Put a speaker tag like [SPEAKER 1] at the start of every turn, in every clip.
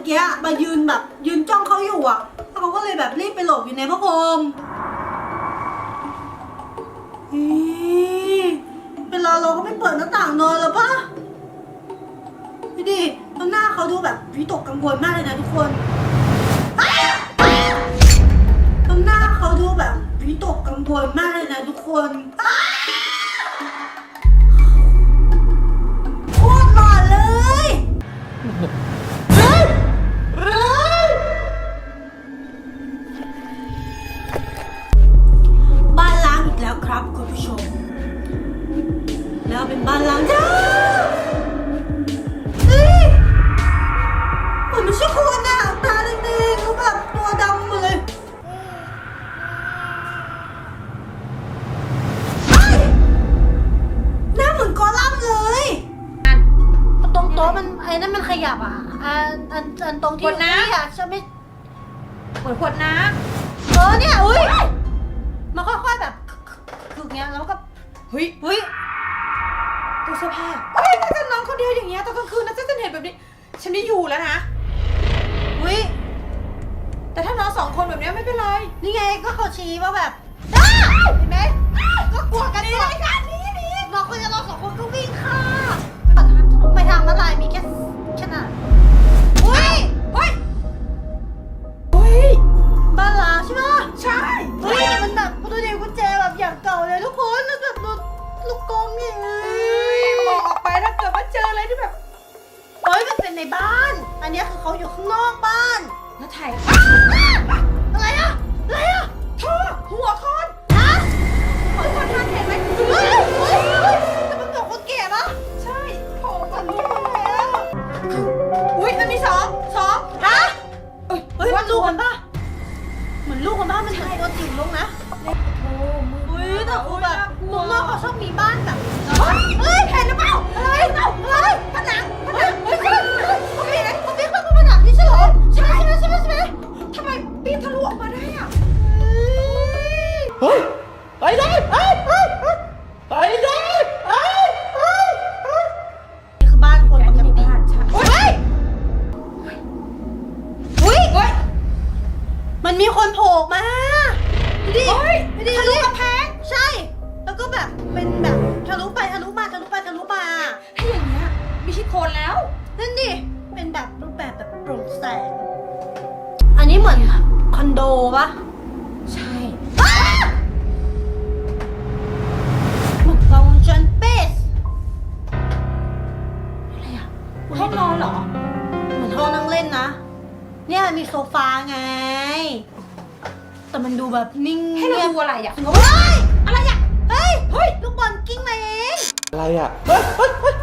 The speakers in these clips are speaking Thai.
[SPEAKER 1] อ
[SPEAKER 2] งเมื่
[SPEAKER 1] อ
[SPEAKER 2] กี้มายืนแบบยืนจ้องเขาอยู่อะแล้วเขาก็เลยแบบรีบไปหลบอยู่ในพระพรหมอีเวลาเราก็ไม่เปิดหน้าต่างนอนแล้วปะดูดิแล้วหน้าเขาดูแบบวิตกกังวลมากเลยนะทุกคนแล้วหน้าเขาดูแบบวิตกกังวลมากเลยนะทุกคน เหมือนขวดน้ำเออเนี่ยอุ้ยมั
[SPEAKER 1] น
[SPEAKER 2] ค่อยๆแบบคืออย่างเงี้ยแล้วก็
[SPEAKER 1] เฮ้ย
[SPEAKER 2] เฮ้ย
[SPEAKER 1] ตู้เสื้อผ้าเฮ้ยถ้าจะนอนคนเดียวอย่างเงี้ยตอนกลางคืนนะจะจะเห็นแบบนี้ ฉันไม่อยู่แล้วนะ
[SPEAKER 2] เฮ้ย
[SPEAKER 1] แต่ถ้านอนสองคนแบบเนี้ยไม่เป็นไร
[SPEAKER 2] นี่ไงก็เขาชี้ว่าแบบอ้าวเห็นไหม ในบ้าน อัน
[SPEAKER 1] เนี้
[SPEAKER 2] ยคือเขาอยู่ข้างนอกบ้าน
[SPEAKER 1] แล้วถ่าย
[SPEAKER 2] อะไรอะอะไรอะ
[SPEAKER 1] ท่อหัวคน
[SPEAKER 2] ฮะ
[SPEAKER 1] หัวคนทานเห็นไหม
[SPEAKER 2] เฮ้ยเฮ้ยเฮ้ยแต่มันบอกคนแก่ปะ
[SPEAKER 1] ใช่โผล่มาลุกมาแล้วอุ้ยมันมีสองสอง
[SPEAKER 2] ฮะ
[SPEAKER 1] เอ้ย
[SPEAKER 2] เฮ้ย
[SPEAKER 1] ว่า
[SPEAKER 2] มันลูกมันปะเห มือนลูกมันปะมันเหมือนตัวจิ๋วลูกนะ
[SPEAKER 1] โอ้มือ
[SPEAKER 2] เฮ้ยแต่คือแบบเมืองนอกเขาชอบมีบ้านแบบเฮ้ยเห็นหรือเปล่าอะไรเปล่าอะไรผนังผนังเฮ้ยเฮ้ยเฮ้ยเขาปีนเขาปีนเข้าผนังนี่ใช่เหรอใช่ไหมใช่ไหมใช่ไหมใช่ไหม
[SPEAKER 1] ทำไมปีนทะลุออกมาได้อะ
[SPEAKER 3] เฮ้ยไปเลยไปไปไป
[SPEAKER 2] ดปะ
[SPEAKER 1] ใช่
[SPEAKER 2] เหมือนกล้องวงจรปิด
[SPEAKER 1] อะไรอะห้องนอนเหรอ
[SPEAKER 2] เหมือนห้องนั่งเล่นนะ เนี่ยมีโซฟาไง แต่มันดูแบบนิ่ง
[SPEAKER 1] ให้เรา
[SPEAKER 2] งียบ
[SPEAKER 1] ดูอะไรอะ
[SPEAKER 2] เฮ้ยอะไรอะเฮ้ยเฮ้ยลูกบอลกิ้งมาเอง
[SPEAKER 3] อะไรอะเฮ้ยเฮ้ยเฮ้ย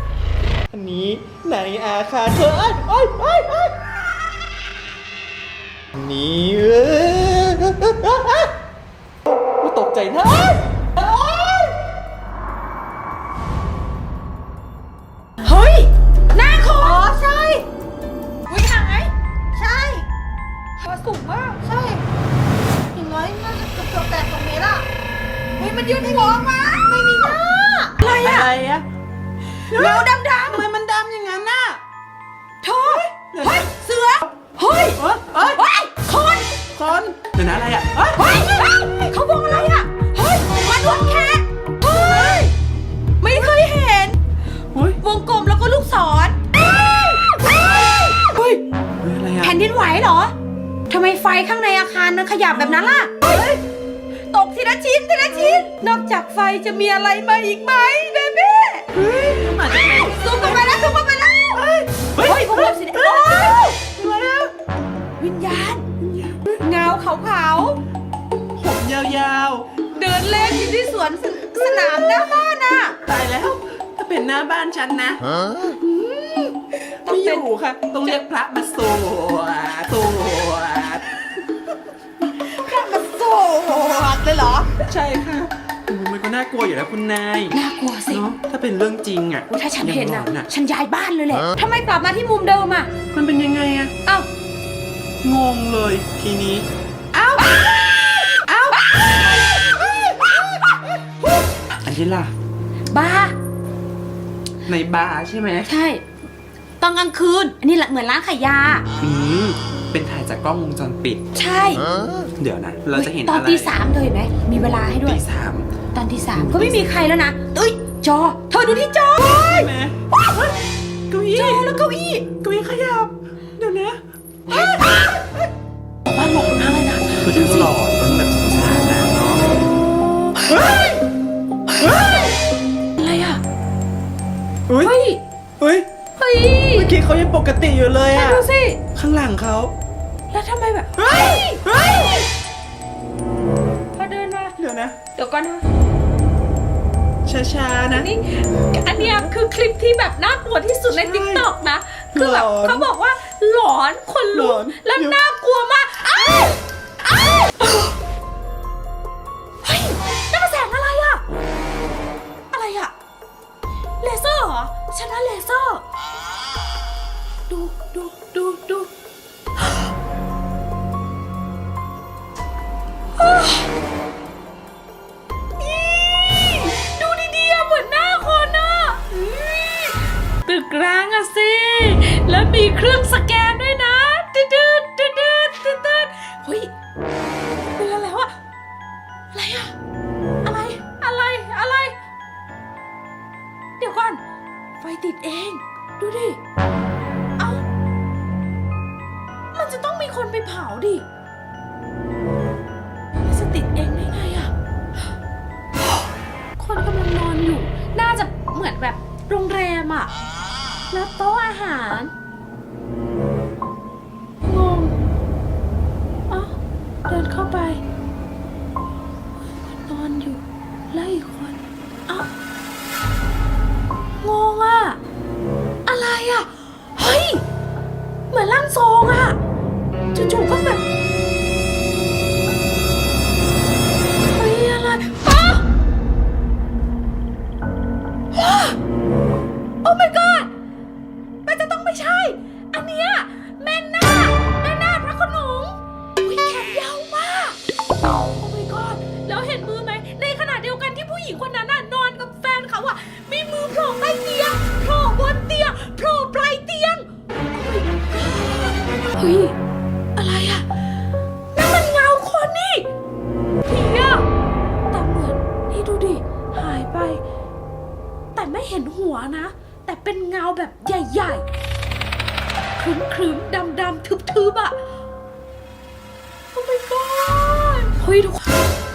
[SPEAKER 3] อันนี้ในอาคารเธอเอ้ยเอ้ยเอ้ยเอ้ยอั นนี้เออว่าตกใจนะ นเดี๋ยวนะอะไรอะเอ้ย
[SPEAKER 1] เฮ้ยเฮ้ยเขาบอกอะไรอะเฮ้ยมานวดแขนเฮ้ย ไม่เคยเห็น
[SPEAKER 3] เฮ้ยว
[SPEAKER 1] งกลมแล้วก็ลูกศรเฮ้ย
[SPEAKER 3] เฮ้ยอะไรอะ
[SPEAKER 1] แผ่นดินไหวเหรอ ทำไมไฟข้างในอาคารมันขยับแบบนั้นล่ะ เฮ้ย ตกทีละชิ้นทีละชิ้น นอกจากไฟจะมีอะไรมาอีกไหมเบเบ้
[SPEAKER 3] เฮ้ยมันอาจจะเป็น ยา
[SPEAKER 1] วๆเดินเล่นอยู่ที่สวนสสนามหน้าบ้านอะ
[SPEAKER 3] ๆ ตายแล้ว ถ้าเป็นหน้าบ้านฉันนะ
[SPEAKER 1] ต้อ
[SPEAKER 3] ไม่
[SPEAKER 1] ง
[SPEAKER 3] อ
[SPEAKER 1] เป็น
[SPEAKER 3] ยู่ค่ะ ต้องเรียกพระมาสวดสวด
[SPEAKER 1] พระมาสวเลยเหรอ
[SPEAKER 3] ใช่ค่ะโอ้มันก็น่ากลัวอยู่แล้วคุณนาย
[SPEAKER 1] น่ากลัวสิ
[SPEAKER 3] เนาะถ้าเป็นเรื่องจริงอะ
[SPEAKER 1] อุ๊ยถ้าฉันเห็น
[SPEAKER 3] ยัง
[SPEAKER 1] นะ
[SPEAKER 3] หลอ
[SPEAKER 1] ฉันย้ายบ้านเลยแหละทำไมกลับมาที่มุมเดิมอะ
[SPEAKER 3] มันเป็นยังไงอะ
[SPEAKER 1] เอ้า ง
[SPEAKER 3] งเลยทีนี้
[SPEAKER 1] เอ้าเอ้า
[SPEAKER 3] อันนี้ล่ะ
[SPEAKER 1] บ้า
[SPEAKER 3] ในบาร์ใช่ไหม
[SPEAKER 1] ใช่ตอนกลางคืน อันนี้แหละเหมือนร้านขายยา
[SPEAKER 3] อืมเป็นถ่ายจากกล้องวงจรปิด
[SPEAKER 1] ใช่
[SPEAKER 3] เดี๋ยวนะ เราจะเห็น
[SPEAKER 1] ตอน
[SPEAKER 3] อะไร
[SPEAKER 1] ตีสามเลยเห็นไหมมีเวลาให้ด้วย
[SPEAKER 3] ตีสาม
[SPEAKER 1] ตอนที่สามก็ไม่มีใครแล้วนะเอ้ยจอ เธอดูที่จอ
[SPEAKER 3] ใช่ไหมเก้าอี้
[SPEAKER 1] จอแล้วเก้าอี้
[SPEAKER 3] เก้าอี้ขยับ เดี๋ยวนะ
[SPEAKER 1] เฮ้
[SPEAKER 3] ย
[SPEAKER 1] เฮ้ย
[SPEAKER 3] เฮ้ย
[SPEAKER 1] เฮ้ย
[SPEAKER 3] เมื่อกี้เขายังปกติอยู่เลย
[SPEAKER 1] แก
[SPEAKER 3] อะ
[SPEAKER 1] ดูสิ
[SPEAKER 3] ข้างหลังเขา
[SPEAKER 1] แล้วทำไมแบบ
[SPEAKER 3] เฮ้ยเฮ้ย
[SPEAKER 1] พอเดินมา
[SPEAKER 3] เดี๋ยวนะ
[SPEAKER 1] เดี๋ยวก่อนนะ
[SPEAKER 3] ช้าๆนะ
[SPEAKER 1] นี่อันเนี้ยคือคลิปที่แบบน่ากลัวที่สุดใน
[SPEAKER 3] ใช่
[SPEAKER 1] ติ๊กต็อกนะ คือแบบ
[SPEAKER 3] หลอน
[SPEAKER 1] เขาบอกว่าหลอนคน
[SPEAKER 3] หล
[SPEAKER 1] ลุ
[SPEAKER 3] อกน
[SPEAKER 1] แล้ว
[SPEAKER 3] เดี๋ยว
[SPEAKER 1] น่ากลัวมากอ้าว แล้วมีเครื่องสแกนด้วยนะตืดตืดตืดตืดตืดตืดเฮ้ยเป็นอะไรแล้วอะอะไรอะอะไรอะไรอะไร เดี๋ยวก่อน ไฟติดเอง ดูดิ เอ้ามันจะต้องมีคนไปเผาดิมันจะติดเองได้ไงอะคนกำลังนอนอยู่ น่าจะเหมือนแบบโรงแรมอะแล้วโต๊ะอาหาร เดินเข้าไป หัวนะ แต่เป็นเงาแบบใหญ่ๆครึ้มครึ้มดำดำทึบทึบๆอะโอ้ my god เฮ้ยทุกคน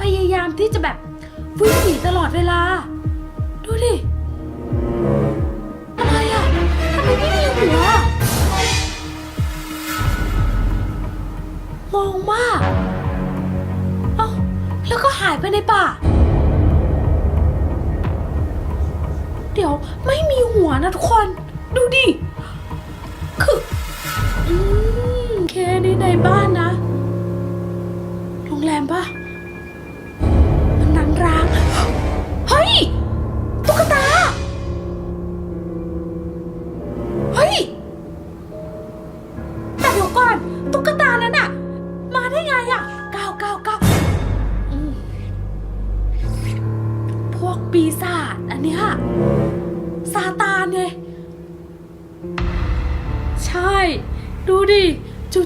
[SPEAKER 1] พยายามที่จะแบบวิ่งหนีตลอดเวลา ดูดิ อะไรอะทำไมไม่มีหัวงงมากเอ้าแล้วก็หายไปในป่า เดี๋ยวไม่มีหัวนะทุกคน ดูดิ คืออืมแค่นี้ในบ้านนะ โรงแรมปะ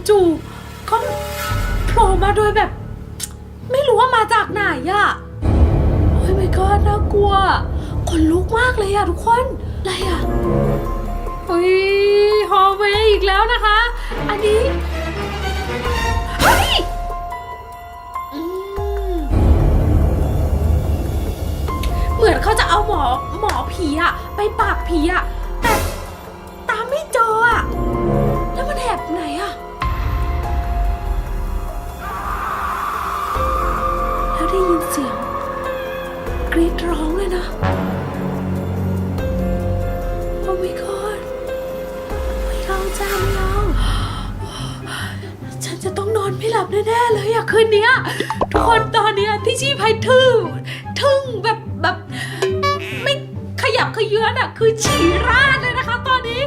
[SPEAKER 1] จู่ๆก็โผล่มาโดยแบบ ไม่รู้ว่ามาจากไหนอะโอ้ยไม่ก็น่ากลัวขนลุกมากเลยอะทุกคนอะไรอะเฮ้ยฮอลเวย์อีกแล้วนะคะ อันนี้เฮ้ยอืมเหมือนเขาจะเอาหมอหมอผีอะไปปราบผีอะ น่เลยอะคืนเนี้ยทุกคนตอนเนี้ยพี่ชีพายทึ่งทึ่งแบบแบบ ไม่ขยับขยื้อนอะคือฉี่ราดเลยนะคะตอนนี้